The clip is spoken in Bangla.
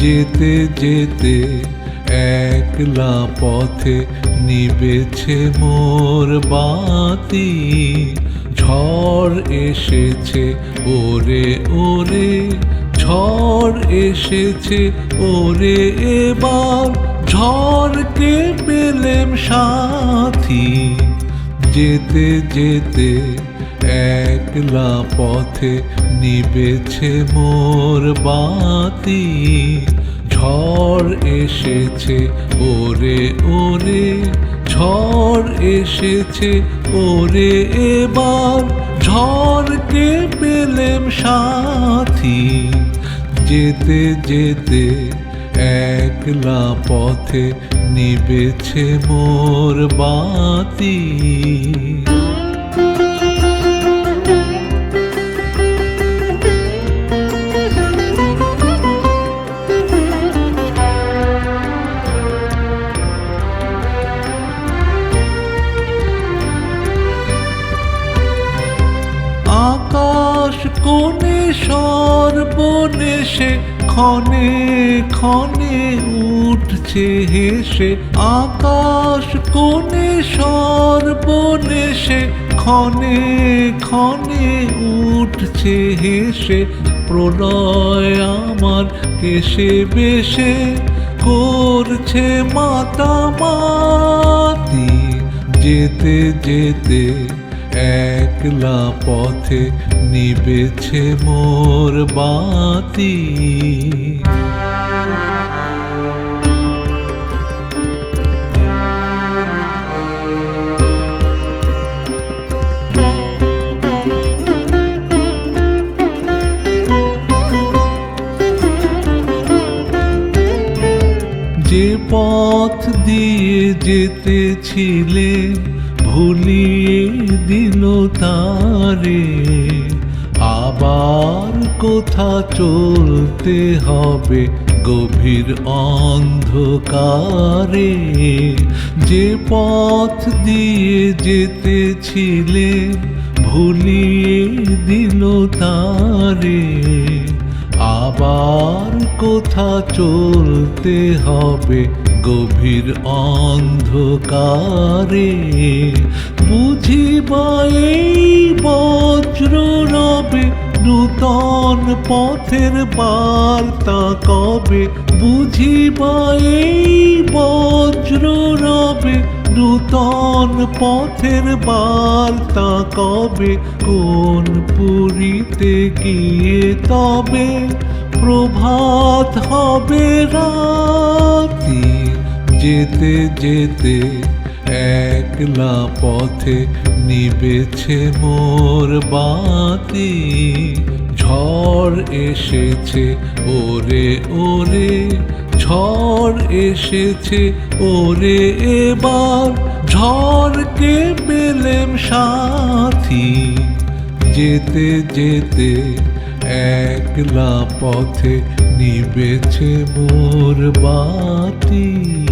जीते जीते একলা পথে নিবেছে মোর বাতি। ঝড় এসেছে, ওরে ওরে। ঝড় এসেছে, ওরে, এবার। ঝড়কে পেলেম সাথী। যেতে যেতে একলা পথে নিবেছে মোর বাতি। ঝড় এসেছে, ওরে ওরে। ঝড় এসেছে, ওরে, এবার। ঝড়কে পেলেম সাথী। যেতে যেতে একলা পথে নিবেছে মোর বাতি। কোণে সর্বনেশে ক্ষণে ক্ষণে উঠছে হেসে। আকাশ কোণে সর্বনেশে ক্ষণে ক্ষণে উঠছে হেসে। প্রলয় আমার কেশে বেশে করছে মাতামাতি। যেতে যেতে একলা পথে নিবেছে মোর বাতি। যে পথ দিয়ে যেতেছিলে ভুলিয়ে দিল তারে। আবার কোথা চলতে হবে গভীর অন্ধকারে? যে পথ দিয়ে যেতেছিলে ভুলিয়ে দিল তারে। আবার কোথা চলতে হবে গভীর অন্ধকারে বুঝিবা এই বজ্র রবে নূতন পথের বার্তা কবে? বুঝিবা এই বজ্র রবে নূতন পথের বার্তা কবে? কোন পুরীতে গিয়ে তবে প্রভাত হবে রাতি। যেতে যেতে একলা পথে নিবেছে মোর বাতি। ঝড় এসেছে, ওরে ওরে, ঝড় এসেছে, ওরে, এবার ঝড়কে পেলেম সাথী। যেতে যেতে একলা পথে নিবেছে মোর বাতি।